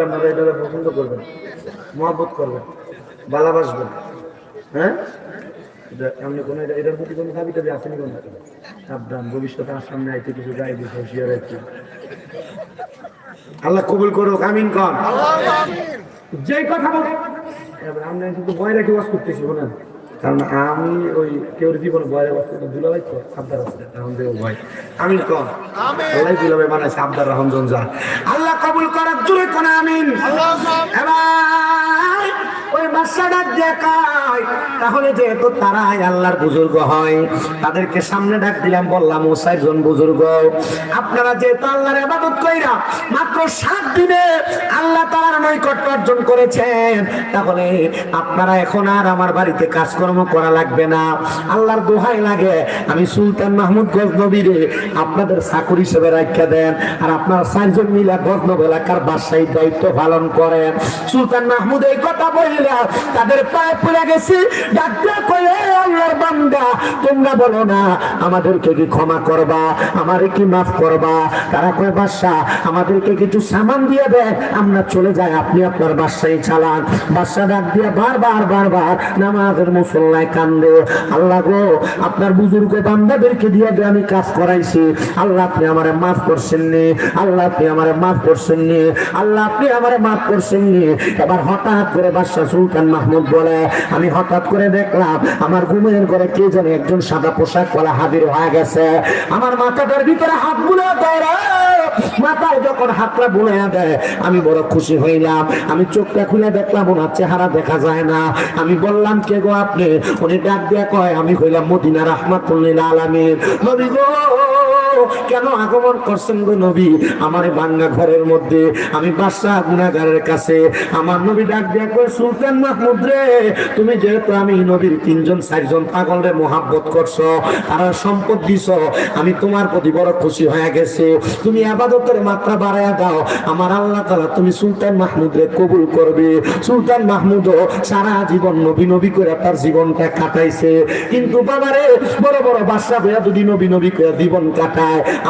আপনারা এটাকে পছন্দ করবেন মহব্বত করবেন ভালোবাসবেন। হ্যাঁ? এটা এমনি কোনো এটা এটার প্রতি কোনো দাবি টাবি আসেনি কোনো সাবধান ভবিষ্যতে আমার সামনে আইতে কিছু গায়ে হুঁশিয়ার আল্লাহ কবুল করুক আমিন কন যে কথা বল আমরা কিন্তু ভয় রেখে ওয়াজ করতেছি বলেন কারণ আমি ওই কেউ জীবন ভয় অবস্থা দুলাভাই তো সাবদার আছে এখন দেব ভয়। আমি কন আল্লাহ দুলাভাই বানাইছে আবদার রহমান জঞ্জা আল্লাহ কবুল করার জোরে কোন আমিন। এবার তাহলে যেহেতু আল্লাহর বুজুর্গ হয়, তাদেরকে সামনে ডাক দিলাম, বললাম, ও চারজন বুজুর্গ, আপনারা যেহেতু আল্লাহর আবাদত কইরা মাত্র সাত দিনে আল্লাহ নৈকট্য অর্জন করেছেন, তাহলে আপনারা এখন আর আমার বাড়িতে কাজকর্ম করা লাগবে না। আল্লাহর দোহাই লাগে, আমি সুলতান মাহমুদ গজনবীরে আপনাদের চাকর হিসেবে রাখা দেন, আর আপনার চারজন মিলা গজনব এলাকার বাসায় দায়িত্ব পালন করেন। সুলতান মাহমুদ এই কথা বললে তাদের পায়ে পড়ে গেছে। ডাক্তার কয়ে আল্লাহর বান্দা, তোমরা বলো না, আমাদেরকে কি ক্ষমা করবা? আমারে কি মাফ করবা? তারা কয়, বাদশা, আমাদেরকে কিছু সামান দিয়ে দেন, আমরা চলে যাই, আপনি আপনার বাসায় চালান। বাদশা ডাক দিয়ে বারবার বারবার নামাজের মুসল্লায় কান্দে। আল্লাহ গো, আপনার বুজুর্গ বান্দাদেরকে দিয়ে দিয়ে আমি কাজ করাইছি, আল্লাহ আপনি আমারে মাফ করছেন নি, আল্লাহ আপনি আমারে মাফ করছেন নি, আল্লাহ আপনি আমারে মাফ করছেন নি। এবার হঠাৎ করে বাদশা সুলতান মাহমুদ বলে, আমি হঠাৎ করে দেখলাম আমার ঘুমের ঘরে কে যেন একজন সাদা পোশাক পরা হাজির হয়ে গেছে। আমার মাথাটার ভিতরে হাত বুলে দেয় মাথায় যখন হাতটা বুলে দেয়, আমি বড় খুশি হইলাম। আমি চোখটা খুলে দেখলাম, ওনার চেহারা দেখা যায় না। আমি বললাম, কে গো আপনি? উনি ডাক দিয়ে কয়, আমি হইলাম মদিনা রহমাতুল্লিল আলমীর নবী গো কেন আগমন করছেন গো নবী? আমার বাঙ্গা ঘরের মধ্যে, আমি বাদশাহ গুনাগারের কাছে, আমার নবী ডাক দিয়ে কয়, সুলতান মাহমুদ রে, তুমি যেহেতু আমি নবীর তিনজন, চারজন পাগল রে মোহাব্বত করছ তারা সম্পদ দিছ, আমি তোমার প্রতি বড় খুশি হয়ে গেছে। তুমি আবাদতের মাত্রা বাড়াইয়া দাও। আমার আল্লাহ তালা তুমি সুলতান মাহমুদ রে কবুল করবে। সুলতান মাহমুদ সারা জীবন নবী নবী করে তার জীবনটা কাটাইছে। কিন্তু বাবারে, বড় বড় বাদশা ভাইয়া যদি নবী নবী করে জীবন কাটায়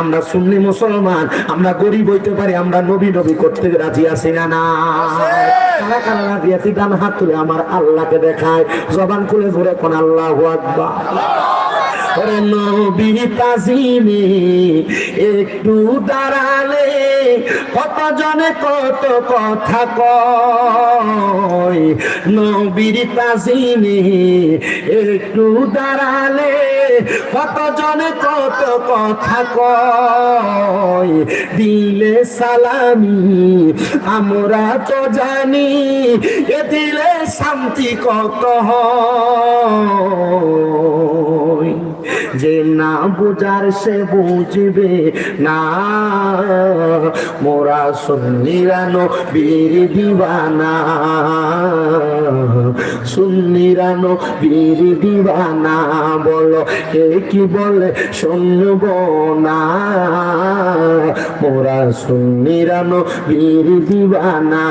আমরা সুন্নি মুসলমান, আমরা গরিব হইতে পারি, আমরা নবী নবী করতে রাজি আছি না না? কারা কারা রাজি আছি? ডান হাত তুলে আমার আল্লাহকে দেখায়। জবান খুলে ধরে কোন আল্লাহ আকবার। নবী তাজিমে, একটু দাঁড়ালে কত জনে কত কথা কয়। নবীর একটু দাঁড়ালে কত জনে কত কথা কয়। দিলে সালামি, আমরা তো জানি এ দিলে শান্তি কত হয়। যে না বুঝার সে বুঝবে না। মোরা সুন্নিরানো বীর দিবানা। সুন্নিরানো বীর দিবানা। বলো, কে কি বলে শুনব না? মোরা সুন্নিরানো বীর দিবানা।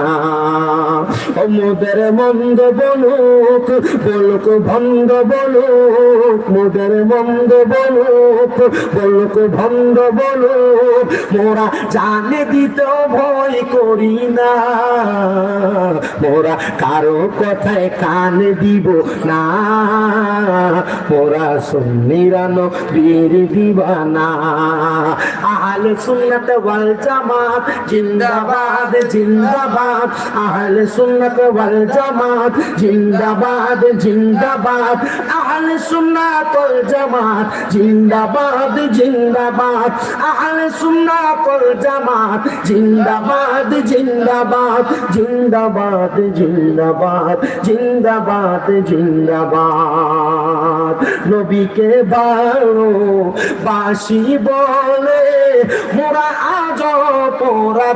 মোদের মন্দ বলুক বলুক ভন্ড বলুক, মোদের মন্দ বলুক বলুক ভন্ড বলুক মোরা জানে দিত ভয় করি না। কারও কথায় কান দিব না। মোরা সুন্নিরানো বীর দিবানা। আহলে সুন্নাত ওয়াল জামাত, জিন্দাবাদ জিন্দাবাদ। আহলে সুন্নাত ওয়াল জামাত, জিন্দাবাদ জিন্দাবাদ। আহলে সুন্নাত ওয়াল জামাত, জিন্দাবাদ জিন্দাবাদ। আহলে সুন্নাত ওয়াল জামাত, জিন্দাবাদ জিন্দাবাদ। জিন্দাবাদ জিন্দাবাদ। জিন্দাবাদ জিন্দাবাদ নবীকে ভালো বাসি বলে, মোরা আজ তোরা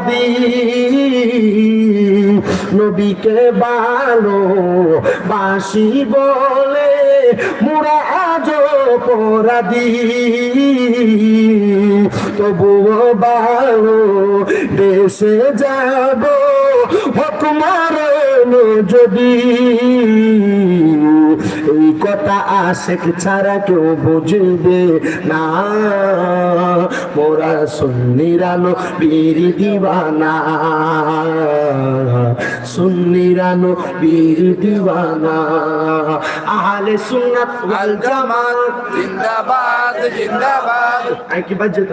নবীকে ভালো বাসি বলে, মোরা আজ পরাদি তবুও ভালো দেশে যাব হকুমার যদি এই কথা আশেক ছাড়া কেউ বুঝবে না। মোরা সুন্নিরানো বীর দিবানা। সুন্নিরানো বীর দিবানা। আহলে সুন্নাত ওয়াল জামাত। জিন্দাবাদ জিন্দাবাদ। আই কি বাজ্যে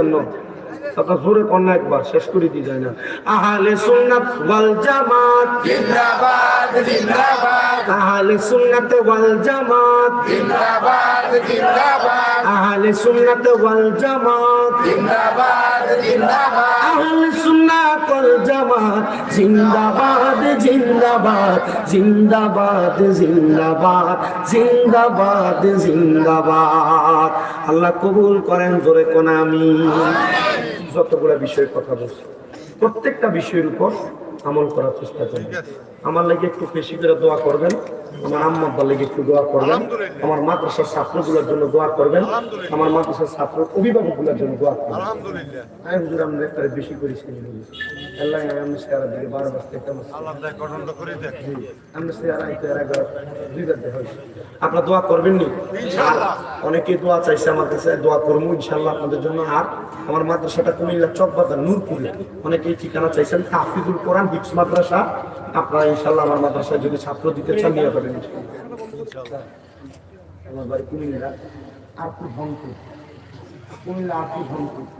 তখন জোরে কন্যা একবার শেষ করে দিয়ে যায় না। আহলে সুন্নাত ওয়াল জামাত। জিন্দাবাদ জিন্দাবাদ। আহলে সুন্নাত ওয়াল জামাত। জিন্দাবাদ জিন্দাবাদ। আহলে সুন্নাত ওয়াল জামাত। জিন্দাবাদ জিন্দাবাদ। আহলে সুন্নাত ওয়াল জামাত। জিন্দাবাদ জিন্দাবাদ। জিন্দাবাদ জিন্দাবাদ। জিন্দাবাদ জিন্দাবাদ। আল্লাহ কবুল করেন জোরে কোন আমি যতগুলো বিষয়ে কথা বলছি প্রত্যেকটা বিষয়ের উপর আমল করার চেষ্টা করি। আমার লাগে একটু বেশি করে দোয়া করবেন আমার আম্মার লাগে একটু দোয়া করবেন আমার মাদ্রাসার ছাত্রগুলোর জন্য দোয়া করবেন আমার মাদ্রাসার ছাত্র অভিভাবকগুলোর জন্য দোয়া করবেন। আমি হুজুর আমরা একটা বেশি করেছি আল্লাহ আমি সারা দিকে বারো বাজ থেকে আমরা সারা আইতে এর দুইবার দেখা হয়েছে। আপনারা দোয়া করবেন নি? আর অনেকে দোয়া চাইছে আমার কাছে দোয়া করব ইনশাল্লাহ আপনাদের জন্য। আর আমার মাদ্রাসাটা কুমিল্লা চকবাজার নূরপুরে। অনেকেই ঠিকানা চাইছেন তাফিজুল কোরআন হিপস মাদ্রাসা। আপনারা ইনশাল্লাহ আমার মাদ্রাসায় যদি ছাত্র দিতে চান নিয়ে ইনশাল্লাহ। আমার বাড়ি কুমিল্লা। আরপুর ধনপুর কুমিল্লা আরপুর ধনপুর আপনি